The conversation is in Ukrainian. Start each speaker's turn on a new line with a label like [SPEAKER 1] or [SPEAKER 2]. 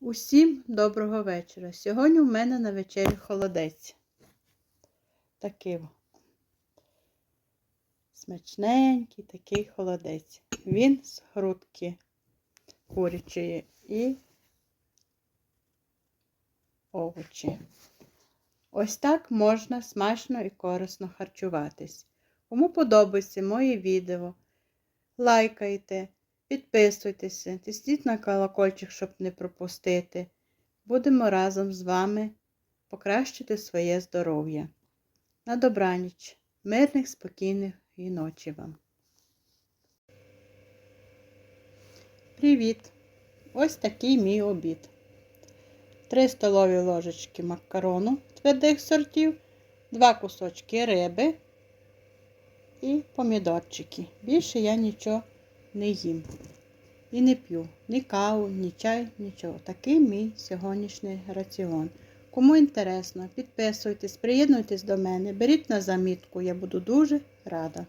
[SPEAKER 1] Усім доброго вечора. Сьогодні у мене на вечері холодець. Такий смачненький такий холодець. Він з грудки курячої і овочі. Ось так можна смачно і корисно харчуватись. Кому подобається моє відео, лайкайте. Підписуйтеся, тисніть на колокольчик, щоб не пропустити. Будемо разом з вами покращити своє здоров'я. На добраніч, мирних, спокійних і ночі вам. Привіт! Ось такий мій обід. 3 столові ложечки макарону твердих сортів, 2 кусочки риби і помідорчики. Більше я нічого не їм. І не п'ю ні каву, ні чай, нічого. Такий мій сьогоднішній раціон. Кому інтересно, підписуйтесь, приєднуйтесь до мене, беріть на замітку, я буду дуже рада.